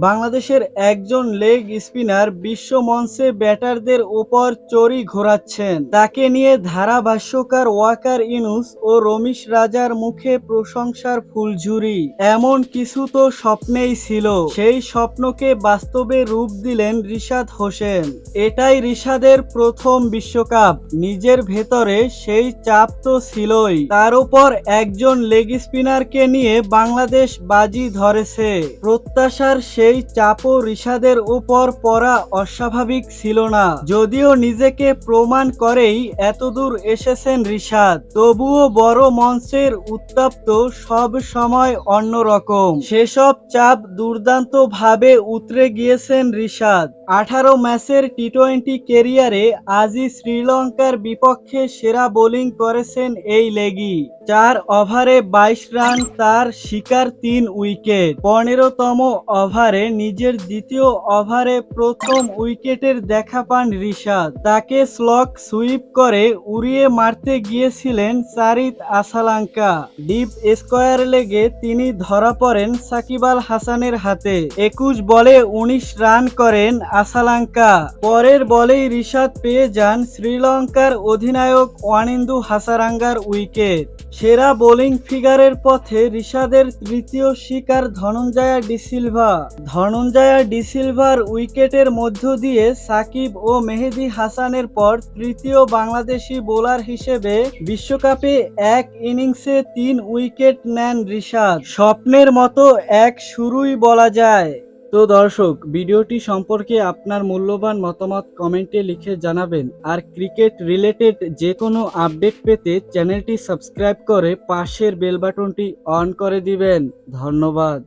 বাংলাদেশের একজন leg spinner বিশ্ব মঞ্চে ব্যাটারদের ওপর চড়ি ঘোরাচ্ছেন। তাকে নিয়ে ধারাভাষ্যকার ওয়াকার ইনুস ও রমিশ রাজার মুখে প্রশংসার ফুলঝুরি। এমন কিছু তো স্বপ্নেই ছিল। সেই স্বপ্নকে বাস্তবে রূপ দিলেন রিশাদ হোসেন। এটাই রিশাদের প্রথম বিশ্বকাপ। নিজের ভেতরে সেই চাপ তো ছিলই। তার উপর একজন লেগ স্পিনারকে নিয়ে বাংলাদেশ বাজি ধরেছে। প্রত্যাশার সেই চাপও রিশাদের উপর পড়া অস্বাভাবিক ছিল না। যদিও নিজেকে প্রমাণ করেই এতদূর এসেছেন রিশাদ। তবুও বড় মঞ্চের উত্তাপ্ত সব সময় অন্যরকম। সেসব চাপ দুর্দান্ত ভাবে উতরে গিয়েছেন রিশাদ। আঠারো ম্যাচের টি টোয়েন্টি কেরিয়ারে আজই শ্রীলঙ্কার বিপক্ষে সেরা বোলিং করেছেন এই লেগি। চার ওভারে বাইশ রান, তার শিকার তিন উইকেট। পনেরোতম ওভারে নিজের দ্বিতীয় ওভারে প্রথম উইকেটের দেখা পান রিশাদ তাকে স্লক সুইপ করে উড়িয়ে মারতে গিয়েছিলেন সারিত আসালাঙ্কা। ডিপ স্কোয়ার লেগে তিনি ধরা পড়েন সাকিব আল হাসানের হাতে। একুশ বলে উনিশ রান করেন আসালাঙ্কা। পরের বলেই রিশাদ পেয়ে যান শ্রীলঙ্কার অধিনায়ক ওয়ানিন্দু হাসারাঙ্গার উইকেট। সেরা বোলিং ফিগারের পথে রিশাদের তৃতীয় শিকার ধনঞ্জয়া ডিসিলভা ধনঞ্জয়া ডিসিলভার উইকেটের মধ্য দিয়ে সাকিব ও মেহেদি হাসানের পর তৃতীয় বাংলাদেশি বোলার হিসেবে বিশ্বকাপে এক ইনিংসে তিন উইকেট নেন রিশাদ। স্বপ্নের মতো এক শুরুই বলা যায়। তো দর্শক, ভিডিওটি সম্পর্কে আপনার মূল্যবান মতামত কমেন্টে লিখে জানাবেন। আর ক্রিকেট রিলেটেড যে কোনো আপডেট পেতে চ্যানেলটি সাবস্ক্রাইব করে পাশের বেল বাটনটি অন করে দিবেন। ধন্যবাদ।